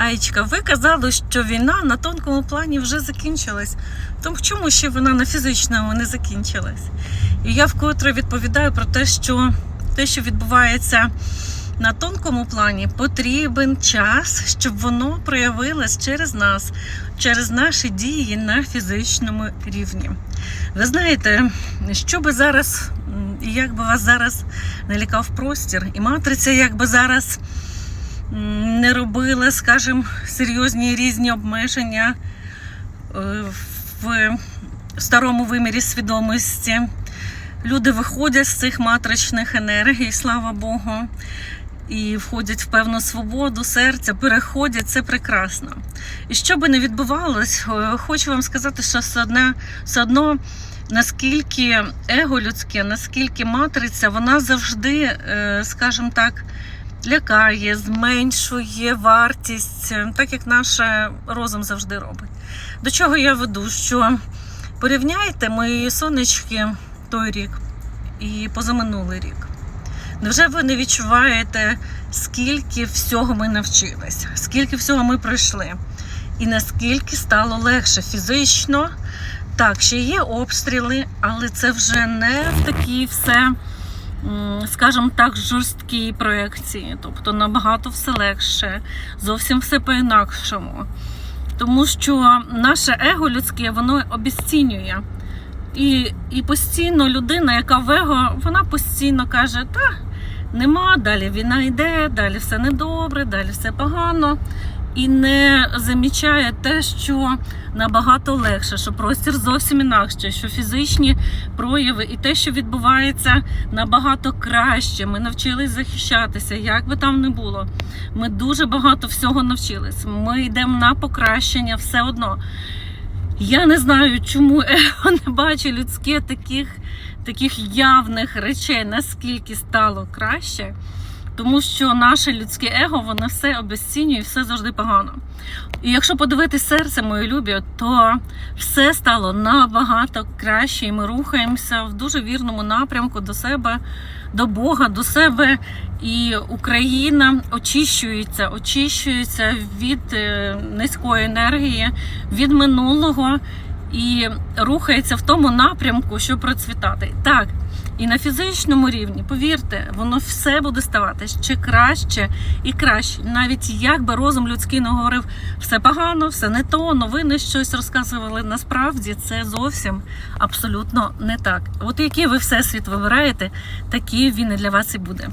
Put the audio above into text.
Аєчка, ви казали, що війна на тонкому плані вже закінчилась. Тому чому ще вона на фізичному не закінчилась? І я вкотре відповідаю про те, що те, що відбувається на тонкому плані, потрібен час, щоб воно проявилось через нас, через наші дії на фізичному рівні. Ви знаєте, що би зараз, і як би вас зараз не лякав простір, і матриця, як би зараз не робила, скажімо, серйозні різні обмеження е, в старому вимірі свідомості. Люди виходять з цих матричних енергій, слава Богу, і входять в певну свободу серця, переходять, це прекрасно. І що би не відбувалось, е, хочу вам сказати, що все одно, все одно наскільки его людське, наскільки матриця, вона завжди, е, скажімо так, лякає, зменшує вартість, е, так як наш розум завжди робить. До чого я веду? Що порівняйте мої сонечки той рік і позаминулий рік. Невже ви не відчуваєте, скільки всього ми навчились, скільки всього ми пройшли, і наскільки стало легше фізично? Так, ще є обстріли, але це вже не в такій все, скажімо так, жорсткій проекції. Тобто набагато все легше, зовсім все по-інакшому. Тому що наше его людське воно обіцінює. І, і постійно людина, яка в его, вона постійно каже, та нема, далі війна йде, далі все недобре, далі все погано. І не замічає те, що набагато легше, що простір зовсім інакше, що фізичні прояви і те, що відбувається набагато краще. Ми навчились захищатися, як би там не було. Ми дуже багато всього навчились. Ми йдемо на покращення все одно. Я не знаю, чому его не бачу людське таких, таких явних речей, наскільки стало краще. Тому що наше людське его, воно все обезцінює, все завжди погано. І якщо подивитись серце, мої любі, то все стало набагато краще, і ми рухаємося в дуже вірному напрямку до себе, до Бога, до себе. І Україна очищується, очищується від е, низької енергії, від минулого і рухається в тому напрямку, щоб процвітати. Так, і на фізичному рівні, повірте, воно все буде ставати ще краще і краще. Навіть як би розум людський не говорив, все погано, все не то, новини щось розказували. Насправді це зовсім абсолютно не так. От який ви всесвіт вибираєте, такий він і для вас і буде.